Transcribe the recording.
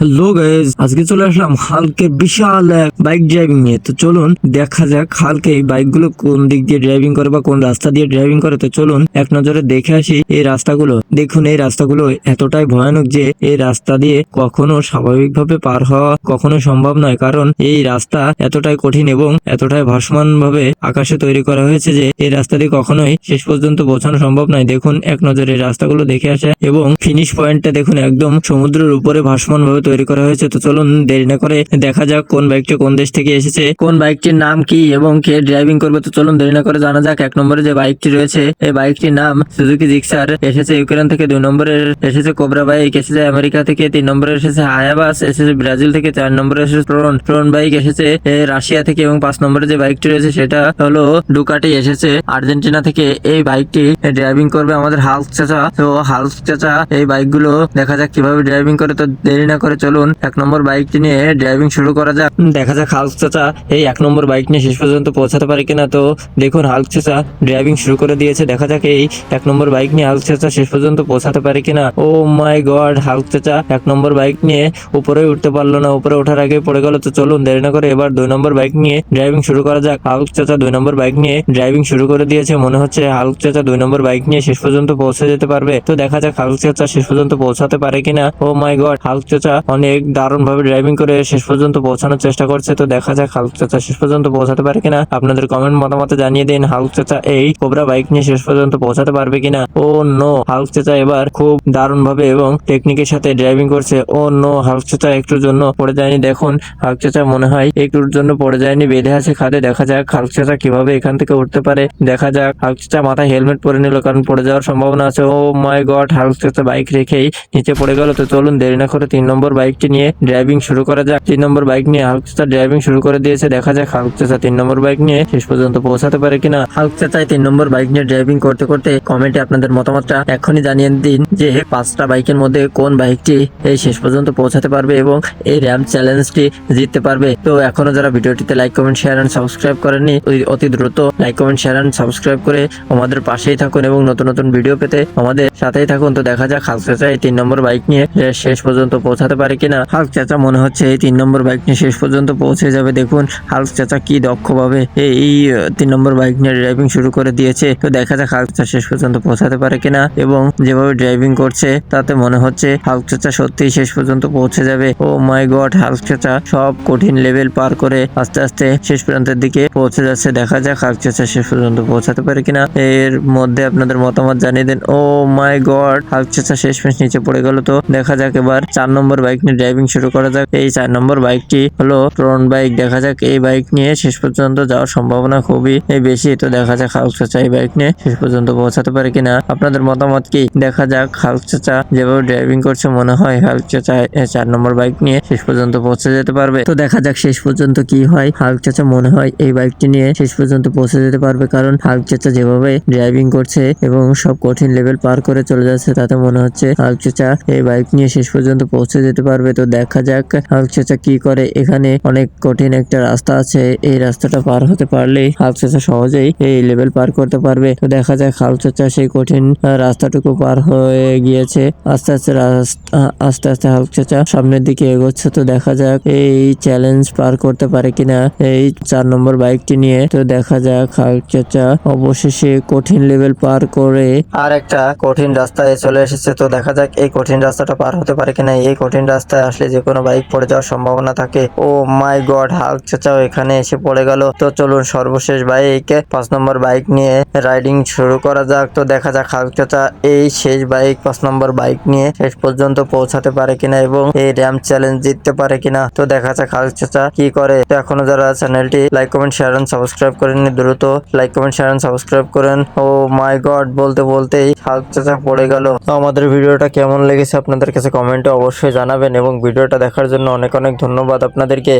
Hello guys আজকে চলে আসলাম হালকে বিশাল এক বাইক ড্রাইভিং নিয়ে। তো চলুন, দেখা যাক হালকে এই বাইকগুলো কোন দিক দিয়ে ড্রাইভিং করে বা কোন রাস্তা দিয়ে ড্রাইভিং করে। তো চলুন, এক নজরে দেখে আসি এই রাস্তাগুলো। দেখুন, এই রাস্তাগুলো এতটাই ভয়ানক যে এই রাস্তা দিয়ে কখনো স্বাভাবিকভাবে পার হওয়া কখনো সম্ভব নয়। কারণ এই রাস্তা এতটাই কঠিন এবং এতটাই ভাসমান ভাবে আকাশে তৈরি করা হয়েছে যে এই রাস্তা দিয়ে কখনোই শেষ পর্যন্ত পৌঁছানো সম্ভব নয়। দেখুন, এক নজরে রাস্তাগুলো দেখে আসে এবং ফিনিশ পয়েন্টটা দেখুন, একদম সমুদ্রের উপরে ভাসমান ভাবে তৈরি করা হয়েছে। তো চলুন দেরি না করে দেখা যাক কোন বাইকটি কোন দেশ থেকে এসেছে, কোন বাইকটির নাম কি এবং কে ড্রাইভিং করবে। তো চলুন দেরি না করে জানা যাক, এক নম্বরে যে বাইকটি রয়েছে, এই বাইকটির নাম সুজুকি জিক্সার এসেছে ইউক্রেন থেকে দুই নম্বরে, এসেছে কোবরা বাইক এসেছে আমেরিকা থেকে তিন নম্বরে, এসেছে হায়াবাস এসেছে ব্রাজিল থেকে চার নম্বরে, এসেছে প্রন প্রন বাইক এসেছে রাশিয়া থেকে এবং পাঁচ নম্বরে যে বাইকটি রয়েছে, সেটা হলো ডুকাটি এসেছে। আর্জেন্টিনা থেকে এই বাইকটি ড্রাইভিং করবে আমাদের হাল্ক চাচা। তো হাল্ক চাচা, এই বাইকগুলো দেখা যাক কীভাবে ড্রাইভিং করে। তো দেরি না করে চলুন, এক নম্বর বাইকটি নিয়ে ড্রাইভিং শুরু করা যাক। দেখা যাক, হাল্ক চাচা, এই এক নম্বর বাইক নিয়ে শেষ পর্যন্ত পৌঁছাতে পারে কিনা? তো দেখুন, হাল্ক চাচা ড্রাইভিং শুরু করে দিয়েছে। দেখা যাক, এই এক নম্বর বাইক নিয়ে হালক চাচা শেষ পর্যন্ত পৌঁছাতে পারে কিনা? ও মাই গড হালক চাচা, এক নম্বর বাইক নিয়ে উপরে উঠতে পারল না। উপরে ওঠার আগে পড়ে গেল, তো চলুন, দেরি না করে এবার দুই নম্বর বাইক নিয়ে ড্রাইভিং শুরু করা যাক। হালক চাচা দুই নম্বর বাইক নিয়ে ড্রাইভিং শুরু করে দিয়েছে। মনে হচ্ছে হালক চাচা দুই নম্বর বাইক নিয়ে শেষ পর্যন্ত পৌঁছে যেতে পারবে। তো দেখা যাক, হাল্ক চাচা শেষ পর্যন্ত পৌঁছাতে পারে কিনা? ও মাই গড হালক চাচা অনেক দারুণ ভাবে ড্রাইভিং করে শেষ পর্যন্ত পৌঁছানোর চেষ্টা করছে। তো দেখা যাক হাল্ক চাচা শেষ পর্যন্ত পৌঁছাতে পারে কিনা। আপনাদের কমেন্ট মতামত জানিয়ে দিন, হাল্ক চাচা এই কোবরা বাইক নিয়ে শেষ পর্যন্ত পৌঁছাতে পারবে কিনা? ও নো হাল্ক চাচা এবার খুব দারুণ ভাবে এবং টেকনিকের সাথে ড্রাইভিং করছে। ও নো হাল্ক চাচা একটুর জন্য পড়ে যায়নি। দেখুন, হাল্ক চাচা মনে হয় একটুর জন্য পড়ে যায়নি, বেঁধে আছে খাদে। দেখা যাক হাল্ক চাচা কীভাবে এখান থেকে উঠতে পারে। দেখা যাক, হাল্ক চাচা মাথায় হেলমেট পরে নিল, কারণ পড়ে যাওয়ার সম্ভাবনা আছে। ও মাই গড হাল্ক চাচা বাইক রেখেই নিচে পড়ে গেল। তো চলুন, দেরি না করে তিন নম্বর বাইকটি নিয়ে ড্রাইভিং শুরু করা যাক। তিন নম্বর বাইক নিয়ে হাল্ক চাচা ড্রাইভিং শুরু করে দিয়েছে। দেখা যাক হাল্ক চাচা তিন নম্বর বাইক নিয়ে শেষ পর্যন্ত পৌঁছাতে পারে কিনা। হাল্ক চাচাই তিন নম্বর বাইক নিয়ে ড্রাইভিং করতে করতে কমেন্টে আপনাদের মতামতটা এখনই জানিয়ে দিন যে পাঁচটা বাইকের মধ্যে কোন বাইকটি এই শেষ পর্যন্ত পৌঁছাতে পারবে এবং এই র্যাম চ্যালেঞ্জটি জিততে পারবে। তো এখনও যারা ভিডিওটিতে like comment share and subscribe করেননি, অতি- দ্রুত like comment share and subscribe করে আমাদের পাশেই থাকুন এবং নতুন নতুন ভিডিও পেতে আমাদের সাথেই থাকুন। তো দেখা যাক হাল্ক চাচা এই তিন নম্বর বাইক নিয়ে শেষ পর্যন্ত পৌঁছাতে পারে কিনা? হাল্ক চাচা মনে হচ্ছে এই তিন নম্বর বাইক নিয়ে শেষ পর্যন্ত পৌঁছে যাবে। দেখুন, হাল্ক চাচা কি দক্ষভাবে এই তিন নম্বর বাইক নিয়ে ড্রাইভিং শুরু করে দিয়েছে। তো দেখা যাক হাল্ক চাচা শেষ পর্যন্ত পৌঁছাতে পারে কিনা এবং যেভাবে ড্রাইভিং করছে, তাতে মনে হচ্ছে হাল্ক চাচা সত্যিই শেষ পর্যন্ত পৌঁছে যাবে। ও মাই গড হাল্ক চাচা সব কঠিন লেভেল পার করে আস্তে আস্তে শেষ প্রান্তের দিকে পৌঁছে যাচ্ছে। দেখা যাক হাল্ক চাচা শেষ পর্যন্ত পৌঁছাতে পারে কিনা। এর মধ্যে আপনাদের মতামত জানিয়ে দেন। ও মাই গড হাল্ক চাচা শেষ মেশ নিচে পড়ে গেল তো। দেখা যাক এবার চার নম্বর বাইক নিয়ে ড্রাইভিং শুরু করা যাক। এই চার নম্বর বাইকটি হলো ট্রন বাইক দেখা যাক এই বাইক নিয়ে শেষ পর্যন্ত যাওয়ার সম্ভাবনা খুবই বেশি। তো দেখা যাক হাল্ক চাচা এই বাইক নিয়ে শেষ পর্যন্ত পৌঁছাতে পারে কিনা। আপনাদের মতামত কি? দেখা যাক হাল্ক চাচা যেভাবে ড্রাইভিং করছে মনে হয় হাল্ক চাচা চার নম্বর বাইক নিয়ে শেষ পর্যন্ত পৌঁছে যেতে পারবে। তো দেখা যাক শেষ পর্যন্ত কি হয়। হাল্ক চাচা মনে হয় এই বাইকটি নিয়ে শেষ পর্যন্ত পৌঁছে যেতে পারবে। কারণ হাল্ক চাচা যেভাবে ড্রাইভিং করছে এবং সব কঠিন লেভেল পার করে চলে যাচ্ছে, তাতে মনে হচ্ছে হাল্ক চাচা এই বাইক নিয়ে শেষ পর্যন্ত পৌঁছে যেতে পারবে। তো দেখা যাক হাল্ক চাচা কি করে। এখানে অনেক কঠিন একটা রাস্তা আছে। এই রাস্তাটা পার হতে পারলেই হাল্ক চাচা সহজেই এই লেভেল পার করতে পারবে। তো দেখা যাক হাল্ক চাচা সেই কঠিন রাস্তাটুকু পার হয়ে গিয়েছে। আস্তে আস্তে আস্তে আস্তে হাল্ক চাচা সামনের দিকে এগোচ্ছে। তো দেখা যাক, এই চ্যালেঞ্জ পার করতে পারে কিনা এই চার নম্বর বাইকটি নিয়ে। তো দেখা যাক হাল্ক চাচা অবশেষে কঠিন লেভেল পার করে আর একটা কঠিন রাস্তায় চলে এসেছে। তো দেখা যাক, এই কঠিন রাস্তাটা পার হতে পারে কিনা, এই কঠিন রাস্তায় আসলে যে কোনো বাইক পড়ে যাওয়ার সম্ভাবনা থাকে। ও মাই গড হাল্ক চাচাও এখানে এসে পড়ে গেল। তো চলুন সর্বশেষ বাইক পাঁচ নম্বর বাইক নিয়ে রাইডিং শুরু করা যাক। তো দেখা যাক হাল্ক চাচা এই শেষ বাইক পাঁচ নম্বর বাইক নিয়ে শেষ পর্যন্ত পৌঁছাতে পারে কিনা এবং এই র্যাম চ্যালেঞ্জ জিততে পারে কিনা। তো দেখা যাক হাল্ক চাচা কি করে। তো এখনও যারা চ্যানেলটি like comment share and subscribe করেননি, দ্রুত like comment share and subscribe করেন। ও মাই গড বলতে বলতেই হাল্ক চাচা পড়ে গেল। তো আমাদের ভিডিওটা কেমন লেগেছে আপনাদের কাছে কমেন্টে অবশ্যই জানাবেন এবং ভিডিওটা দেখার জন্য অনেক অনেক ধন্যবাদ আপনাদেরকে।